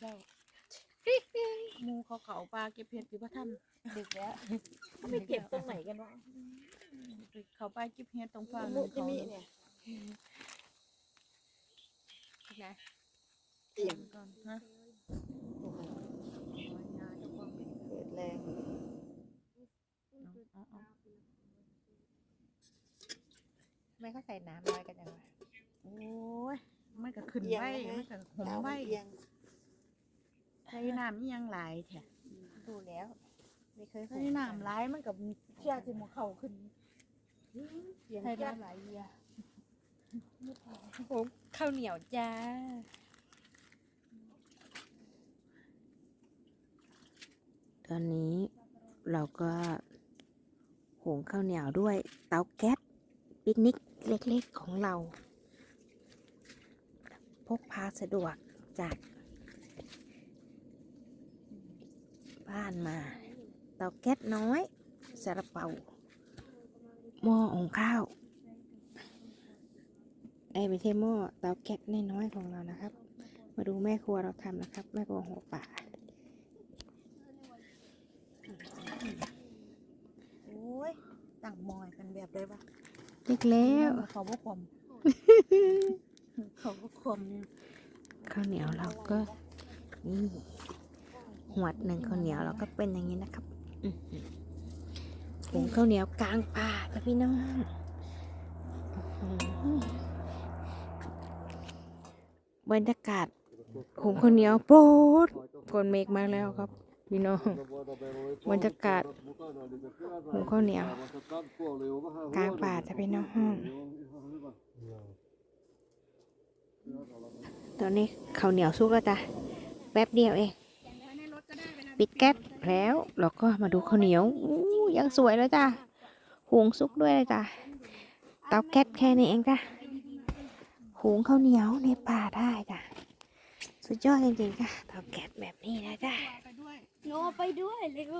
เจ้าหมูเขาเขาปลาเก็บเห็ดอยู่พระท่านดึกแล้วเขาไปเก็บตรงไหนกันวะเขาไปเก็บเห็ดตรงฝั่งมุเขาจิมิเนี่ยนะเตียงก่อนนะโอ้โหยาเจ้าของเกิดแรงเอาเอาทำไมเขาใส่น้ำลอยกันจังวะโอ้ยมันก็ขึ้นเอียงไว้ไหมมันก็หอมเท้าไว้ เอียงใช้น้ำนี่ยังหลายแท้ดูแล้ว ไม่เคยใช้น้ำหลายมันกับเชี่ยสิหมเขาขึ้นเอียงใช้จัดน้ำหลายเยียโอ้ข้าวเหนียวจ้าตอนนี้เราก็หุงข้าวเหนียวด้วยเตาแก๊สปิกนิกเล็กๆของเรา พกพาสะดวกจาก บ้านมา เตาแก๊สน้อยสาระเปาหม้อองข้าวไอ้ยไม่ใช่หม้อเตาแก๊สน้อยๆของเรานะครับ มาดูแม่ครัวเราทำนะครับแม่ครัวหัวป่าโอ้ยตั้งมอยกันแบบได้ปะเล็กแล้วเขาบ่คมเขาบ่คมเนี่ยข้าวเหนียวเราก็นี่ หวดหนึ่งข้าวเหนียวเราก็เป็นอย่างนี้นะครับอื้อหือหุงข้าวเหนียวกลางป่าจ้ะพี่น้องอื้อหือบรรยากาศหุงข้าวเหนียวโป๊ดฝนเมฆมาแล้วครับพี่น้องบรรยากาศหุงข้าวเหนียวกลางป่าจ้ะพี่น้องตอนนี้ข้าวเหนียวสุกแล้วจ้ะแป๊บเดียวเอง ปิดแก๊สแล้วเราก็มาดูข้าวเหนียวอู้ยังสวยแล้วจ้ะหุงซุกด้วยเลยจ้ะเตาแก๊สแค่นี้เองจ้ะหุงข้าวเหนียวในป่าได้จ้ะสุดยอดจริงๆจ้ะเตาแก๊สแบบนี้นะจ้ะโนไปด้วยเร็ว